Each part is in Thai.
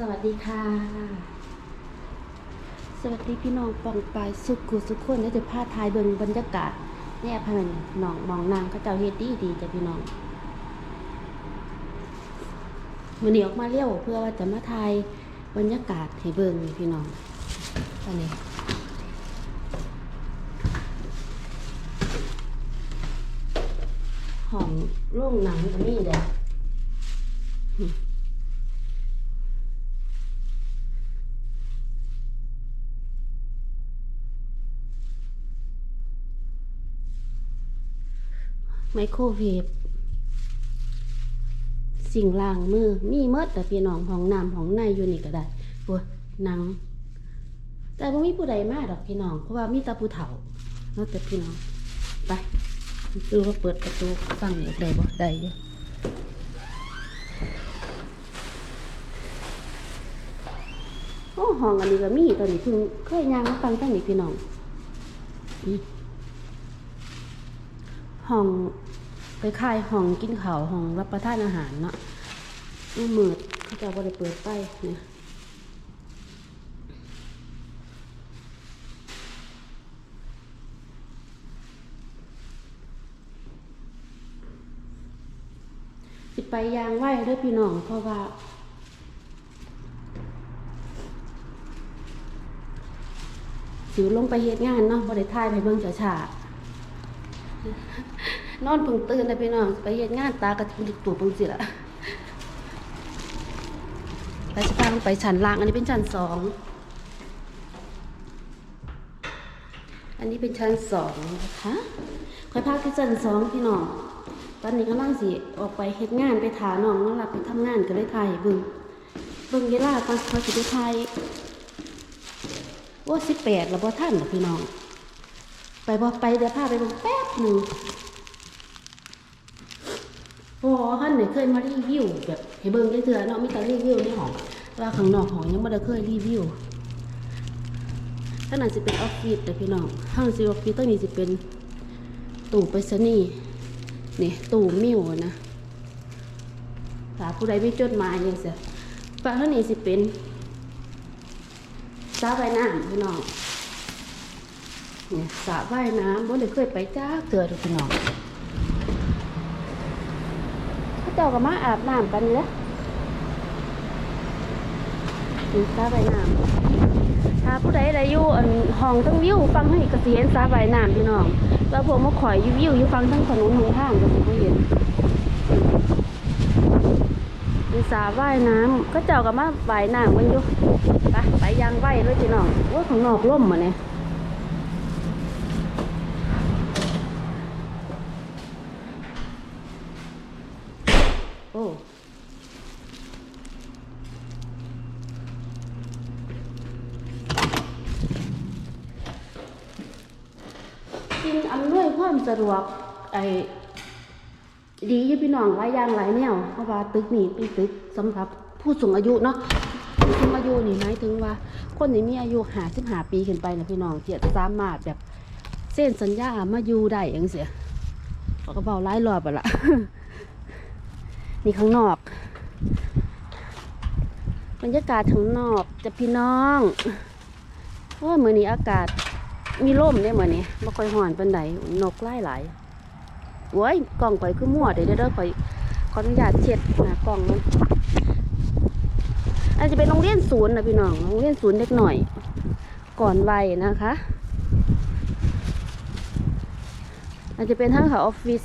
สวัสดีค่ะ สวัสดีพี่น้องปองปายสุขุสุขคนนี่จะพาทายเบิ่งบรรยากาศเนี่ยพันน้องมองนางเขาเจ้าเฮดดีดีจ้ะพี่น้องมื้อนี้ออกมาเร็วเพื่อว่าจะมาทายบรรยากาศให้เบิ่งนี่พี่น้องอันนี้ห้องโรงหนังก็มีเด้อ ไมโครเวฟสิ่งล้างมือ มีเมดแต่พี่น้องของน้ำของในอยู่นี่ก็ได้ปวหนัง แต่บ่มีผู้ใดมาดอกพี่น้องเพราะว่ามีต่ผู้เฒ่าเนาะแต่พี่น้องไปดูว่าเปิดประตูฟังนี่ได้บ่ได้อยู่โอ้ห้องอันนี้ก็มีตอนนี้เพิ่งเคยย่างมาฟังตั้งนี่พี่น้องอืม ห้องไปค่ายห้องกินข้าวห้องรับประทานอาหารเนาะมันมืดเขาจะบ่ได้เปิดไฟเนี่ยสิไปยางไหวเด้อพี่น้องเพราะว่าสิวลงไปเฮ็ดงานเนาะบ่ได้ถ่ายไปเบิ่งช้าๆ นอนเพิ่งตื่นเลยพี่น้องไปเฮ็ดงานตากระตุกตัวเพิ่งสิละไปสตางไปชั้นล่าง อันนี้เป็นชั้นสอง อันนี้เป็นชั้นสองนะคะค่อยพักที่ชั้นสองพี่น้อง ตอนนี้กำลังสิออกไปเฮ็ดงานไปถาน้องนั่นล่ะไปทำงานก็เลยถ่ายเบิ่งเบิ่งเวลาก่อนเขาสิไปถ่ายว่าสิบแปดแล้วบ่ทันหรอพี่น้อง ไปบ่ไปเดี๋ยวพาไปบิ่งแป๊บหนึ่ง พอท่านเนี่ยเคยมารีวิวแบบให้เบิ่งได้เถื่อเนาะมีแต่รีวิวในห้องว่าข้างนอกห้องยังไม่ได้เคยรีวิวข้างนั้นสิเป็นออฟฟิศแต่พี่น้องข้างสิออฟฟิศตั้งนี้สิเป็นตู้ไปรษณีย์นี่ตู้มิวนะถ้าผู้ใดไมีจดหมายยังเสียฝั่งท่างนี้สิเป็นสระว่ายน้ำพี่น้องเนี่ยสระว่ายน้ำบ่ได้เคยไปจ้าเถื่อทุกพี่น้อง เจ้าก็มาอาบน้ำกันเลยดูสาใบน้ำถ้าผู้ใดได้อยู่อันห้องทั้งวิวฟังให้กระเสียนสาใบน้ำพี่น้องแล้วผมมาข่อยอยู่วิวอยู่ฟังทั้งถนนหนทางก็สิบ่เห็นมีสาว่ายน้ำก็เจ้าก็มาว่ายน้ำกันอยู่ไปไปยางไหวเลยพี่น้องว่าของนอกล่มมาเนี่ย โอ้จริงอำนวยความสะดวกไอ้ดีอยู่พี่น้องหลายอย่างหลายแนวเพราะว่าตึกนี่เป็นตึกสำหรับผู้สูงอายุเนาะผู้สูงอายุนี่หมายถึงว่า คนที่มีอายุหาสิบหาปีขึ้นไปนะพี่น้องเจียสามารถแบบเส้นสัญญามาอยู่ได้เองเสียเขาก็เบาไล่รอบไปละ นี่ข้างนอกบรรยากาศข้างนอกจะพี่น้องว่ามือนี้อากาศ มีร่มเนี่ยเหมือนนี้บ่ค่อยห่อนเปานใดนนกไล่หลายโว้ยกล่องข่อยคือมั่วเดี๋ยวเด้อเด้อข่อยขออนุญาตเช็ดหน้ากล่องมันอาจจะเป็นโรงเรียนศูนย์นะพี่น้องโรงเรียนศูนย์เด็กหน่อย ก่อนวัยนะคะ อาจจะเป็นทางขาออฟฟิศ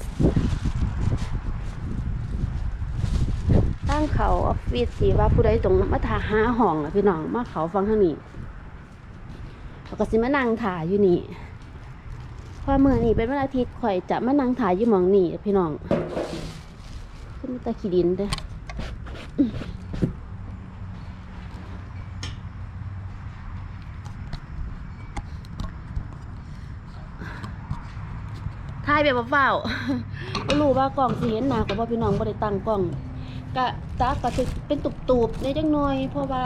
ทางเขาออฟฟิศที่ว่าผู้ใดตรงมาทาหาห้องอะพี่น้องมาเขาฟังทางนี้แล้วก็สิมานั่งถ่ายอยู่นี่เพอเมื่อนี่เป็นวันอาทิตย์ข่อยจะมานั่งถ่ายอยู่หมองนี่พี่น้องขึ้นตะขีดินเด้ออื้อถ่ายแบบเฝ้าๆรู้ว่ากล้องสิเห็นหนาก็บ่พี่น้องบ่ได้ตั้งกล้อง กะตาก็สิเป็นตุบๆในจังหน่อย เพราะว่า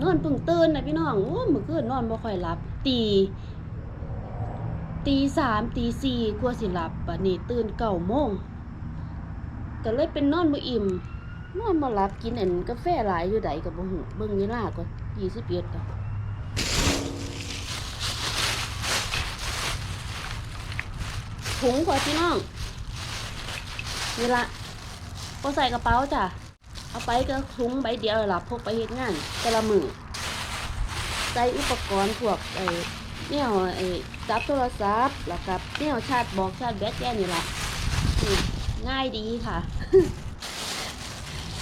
นอนเพิ่งตื่นนะพี่น้องโอ้เมื่อคืนนอนบ่ค่อยหลับ ตี ตีสามตีสี่กลัวสิหลับบัดนี้ตื่นเก้าโมงก็เลยเป็นนอนบ่อิ่มนอนบ่หลับกินอันกาแฟหลายอยู่ใดก็บ่ฮู้เบิ่งเวลาก่อน21ก่อนถุงกว่าพี่น้องนี่ละ บ่ใส่กระเป๋าจ้ะ เอาไปก็ถุงใบเดียวล่ะพกไปเฮ็ดงานแต่ละมือใส่อุปกรณ์พวกไอ้แนวไอ้จับโทรศัพท์แล้วกับแนวชาร์จบอกชาร์จแบตแค่นี่ล่ะง่ายดีค่ะ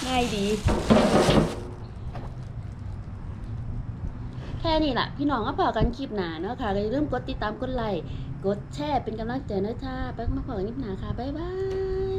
ง่ายดี แค่นี้แหละพี่น้องก็พอกันคลิปหนาเนาะค่ะอย่าลืมกดติดตามกดไลค์กดแชร์เป็นกำลังใจนะจ้าไปมาพอกันคลิปหนาค่ะ บ๊ายบาย